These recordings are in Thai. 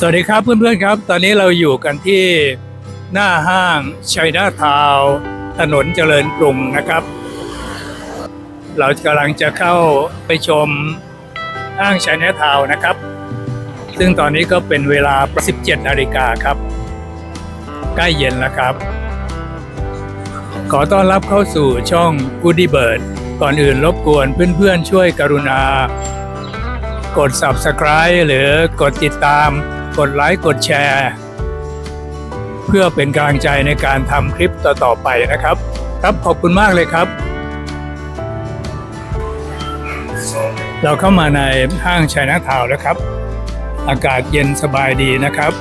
สวัสดีครับเพื่อนๆครับ ตอนนี้เราอยู่กันที่หน้าห้างชัยนาทาวถนนเจริญกรุงนะครับ เรากำลังจะเข้าไปชมห้างชัยนาทาวนะครับ ซึ่งตอนนี้ก็เป็นเวลา 17นาฬิกาครับ ใกล้เย็นแล้วครับ ขอต้อนรับเข้าสู่ช่อง Goody Bird ก่อนอื่นรบกวนเพื่อนๆช่วยกรุณา กด subscribe หรือกดติดตาม กดไลค์กดแชร์ เพื่อเป็นกำลังใจในการทำคลิปต่อๆไปนะครับ ครับขอบคุณมากเลยครับ เราเข้ามาในห้างชัยนาทาวแล้วครับ อากาศเย็นสบายดีนะครับ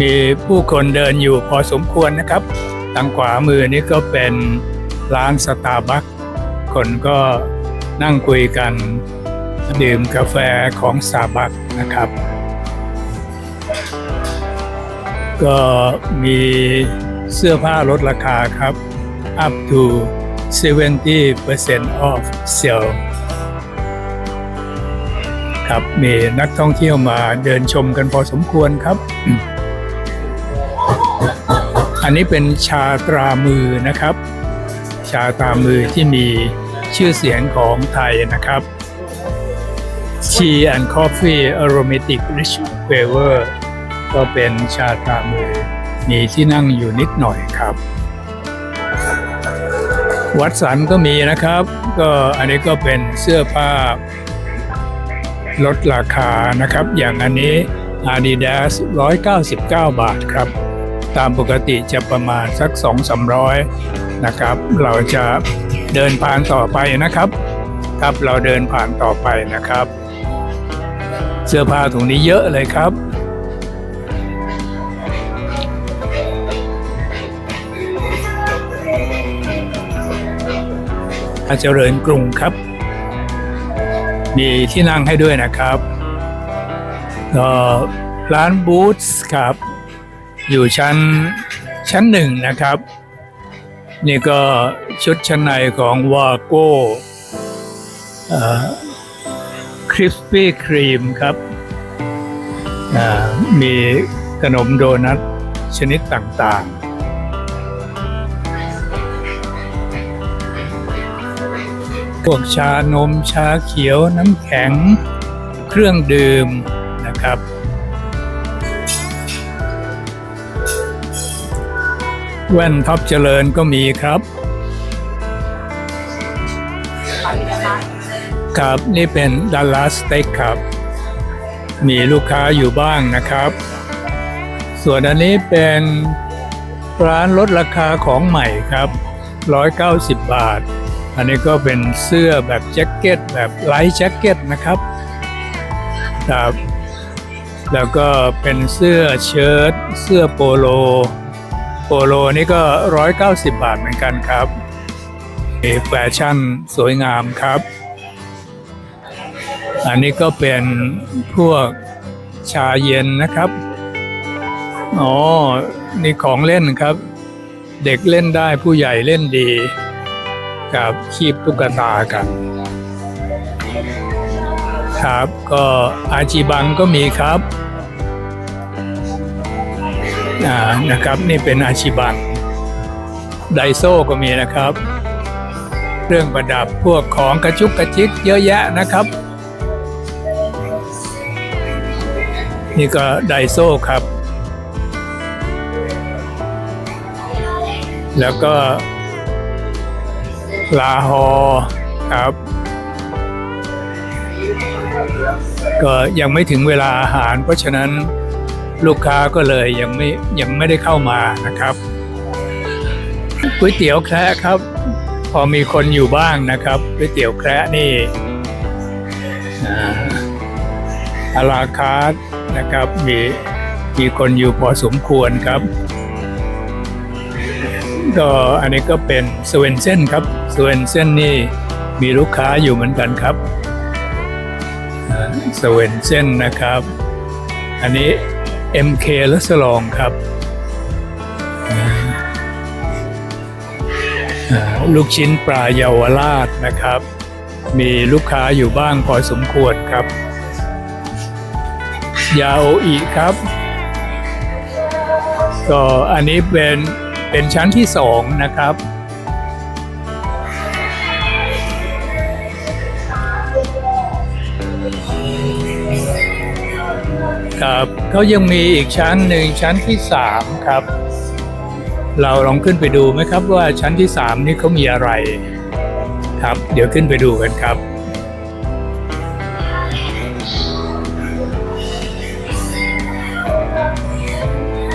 มีผู้คนเดินอยู่พอสมควรนะครับทางขวามือนี้ก็เป็นร้านสตาร์บัคคนก็นั่งคุยกัน ดื่มกาแฟของสาบัคนะครับ ก็มีเสื้อผ้าลดราคาครับ up to 70% off sale ครับมีนักท่องเที่ยวมาเดินชมกันพอสมควรครับ อันนี้เป็นชาตรามือนะครับ ชาตรามือที่มีชื่อเสียงของไทยนะครับ Tea and Coffee Aromatic Rich Flavor ก็เป็นชาตรามือ มีที่นั่งอยู่นิดหน่อยครับ วัดสันก็มีนะครับ ก็อันนี้ก็เป็นเสื้อผ้าลดราคานะครับ อย่างอันนี้ Adidas 199 บาทครับ ตามปกติจะประมาณสัก 2-300 นะครับ เราจะเดินผ่านต่อไปนะครับครับเราเดินผ่านต่อไปนะครับ เสื้อผ้าถุงนี้เยอะเลยครับ อาเจริญกรุงครับ มีที่นั่งให้ด้วยนะครับร้านบูธครับ อยู่ชั้นชั้นหนึ่งนะครับ นี่ก็ชุดชั้นในของวาโก้ คริสปี้ครีมครับ มีขนมโดนัทชนิดต่างๆ พวกชานมชาเขียวน้ำแข็ง เครื่องดื่มนะครับแว่นท็อปเจริญก็มีครับ ครับนี่เป็นดัลลัสสเต็กครับ มีลูกค้าอยู่บ้างนะครับ ส่วนอันนี้เป็นร้านลดราคาของใหม่ครับ 190 บาท อันนี้ก็เป็นเสื้อแบบแจ็คเก็ตแบบไลท์แจ็คเก็ตนะครับครับแล้วก็เป็นเสื้อเชิ้ตเสื้อโปโล โปโลนี่ก็ 190 บาทเหมือนกันครับแฟชั่นสวยงามครับ อันนี้ก็เป็นพวกชาเย็นนะครับ อ๋อ นี่ของเล่นครับ เด็กเล่นได้ผู้ใหญ่เล่นดี กับคีบตุ๊กตากัน ครับก็อาจีบังก็มีครับอ่านะครับนี่เป็นอาชิบังไดโซก็มีนะครับ เรื่องประดับพวกของกระจุกกระจิกเยอะแยะนะครับ นี่ก็ไดโซครับ แล้วก็ ลาฮอครับ ก็ยังไม่ถึงเวลาอาหาร เพราะฉะนั้นลูกค้าก็เลยยังไม่ยังไม่ได้เข้ามานะครับก๋วยเตี๋ยวแคระครับ พอมีคนอยู่บ้างนะครับก๋วยเตี๋ยวแคระนี่อาราคาร์ นะครับ มีมีคนอยู่พอสมควรครับ ก็อันนี้ก็เป็นสเวนเซนครับสเวนเซนนี่มีลูกค้าอยู่เหมือนกันครับสเวนเซนนะครับ อันนี้ MK และสลองครับ ลูกชิ้นปลาเยาวราชนะครับ มีลูกค้าอยู่บ้างพอสมควรครับ ยาโออีครับ ก็อันนี้เป็นเป็นชั้นที่สองนะครับ ครับเขายังมีอีกชั้นหนึ่งชั้นที่สามครับ เราลองขึ้นไปดูไหมครับว่าชั้นที่สามนี่เขามีอะไร ครับ เดี๋ยวขึ้นไปดูกันครับ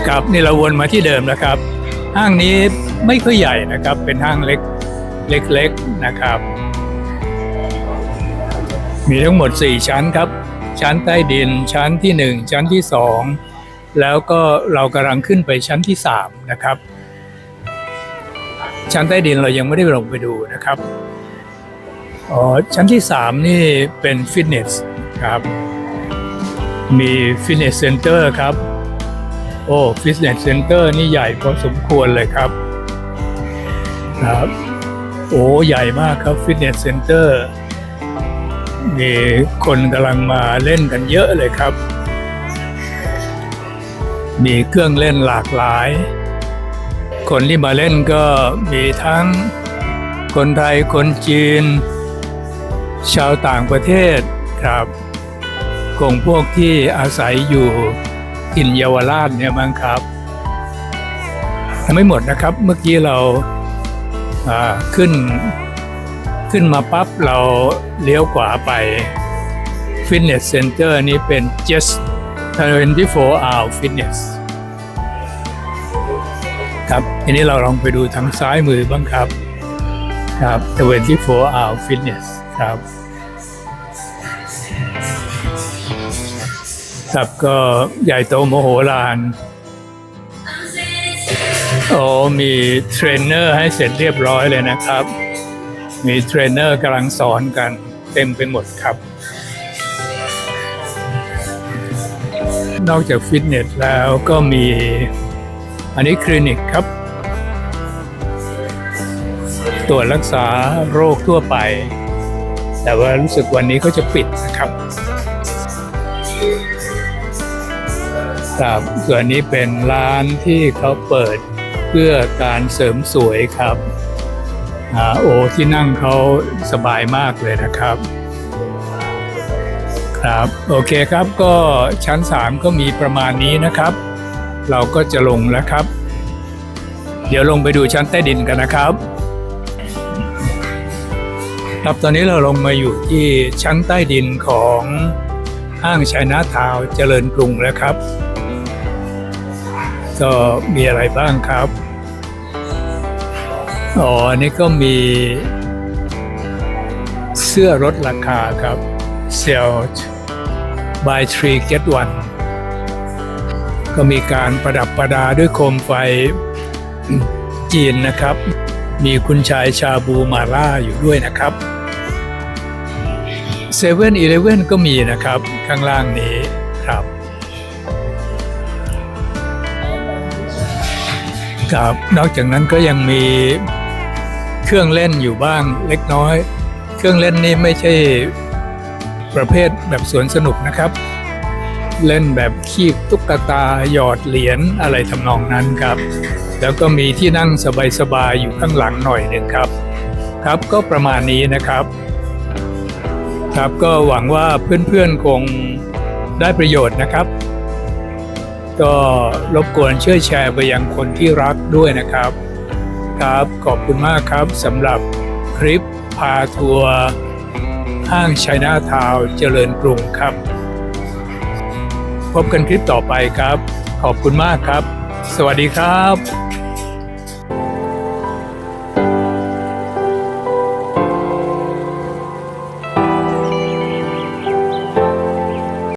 ครับนี่เราวนมาที่เดิมแล้วครับ ห้างนี้ไม่ค่อยใหญ่นะครับ เป็นห้างเล็กเล็กๆนะครับ มีทั้งหมด 4 ชั้นครับ ชั้นใต้ดินชั้นที่ 1 ชั้นที่ 2 แล้วก็เรากำลังขึ้นไปชั้นที่ 3 นะครับ ชั้นใต้ดินเรายังไม่ได้ลงไปดูนะครับอ๋อชั้นที่ 3 นี่เป็นฟิตเนสครับ มีฟิตเนสเซ็นเตอร์ครับ โอ้ฟิตเนสเซ็นเตอร์นี่ใหญ่พอสมควรเลยครับครับโอ้ใหญ่มากครับฟิตเนสเซ็นเตอร์มีคนกำลังมาเล่นกันเยอะเลยครับ มีเครื่องเล่นหลากหลาย คนที่มาเล่นก็มีทั้งคนไทยคนจีน ชาวต่างประเทศครับกลุ่มพวกที่อาศัยอยู่ ถิ่นเยาวราชเนี่ยมั้งครับ ไม่หมดนะครับ เมื่อกี้เราาขึ้น ขึ้นมาปั๊บเราเลี้ยวขวาไป Fitness Center นี้เป็น just 24 hour fitness ครับทีนี้เราลองไปดูทางซ้ายมือบ้างครับ ครับ 24 hour fitness ครับ ครับก็ใหญ่โตโมโหลานโอ้มีเทรนเนอร์ให้เสร็จเรียบร้อยเลยนะครับ มีเทรนเนอร์กำลังสอนกันเต็มไปหมดครับ นอกจากฟิตเนสแล้วก็มี อันนี้คลินิกครับ ตรวจรักษาโรคทั่วไป แต่ว่ารู้สึกวันนี้เขาจะปิดนะครับ ครับส่วนนี้เป็นร้านที่เขาเปิดเพื่อการเสริมสวยครับอาโอที่นั่งเขาสบายมากเลยนะครับ ครับโอเคครับก็ชั้น 3 ก็มีประมาณนี้นะครับ เราก็จะลงแล้วครับ เดี๋ยวลงไปดูชั้นใต้ดินกันนะครับ ครับตอนนี้เราลงมาอยู่ที่ชั้นใต้ดินของห้างชัยนาทาว์เจริญกรุงแล้วครับ ก็มีอะไรบ้างครับ อ๋อ อันนี้ก็มีเสื้อลดราคาครับ Sale buy three get one ก็มีการประดับประดาด้วยโคมไฟจีนนะครับ มีคุณชายชาบูมาล่าอยู่ด้วยนะครับเซเว่นอีเลเว่นก็มีนะครับ ข้างล่างนี้ ครับนอกจากนั้นก็ยังมีเครื่องเล่นอยู่บ้างเล็กน้อย เครื่องเล่นนี้ไม่ใช่ประเภทแบบสวนสนุกนะครับ เล่นแบบคีบตุ๊กตาหยอดเหรียญอะไรทำนองนั้นครับ แล้วก็มีที่นั่งสบายๆอยู่ข้างหลังหน่อยหนึ่งครับ ครับก็ประมาณนี้นะครับ ครับก็หวังว่าเพื่อนๆคงได้ประโยชน์นะครับ ก็รบกวนช่วยแชร์ไปยังคนที่รักด้วยนะครับ ครับขอบคุณมากครับสำหรับคลิปพาทัวร์ห้างชัยนาทาวน์เจริญกรุงครับ พบกันคลิปต่อไปครับ ขอบคุณมากครับ สวัสดีครับ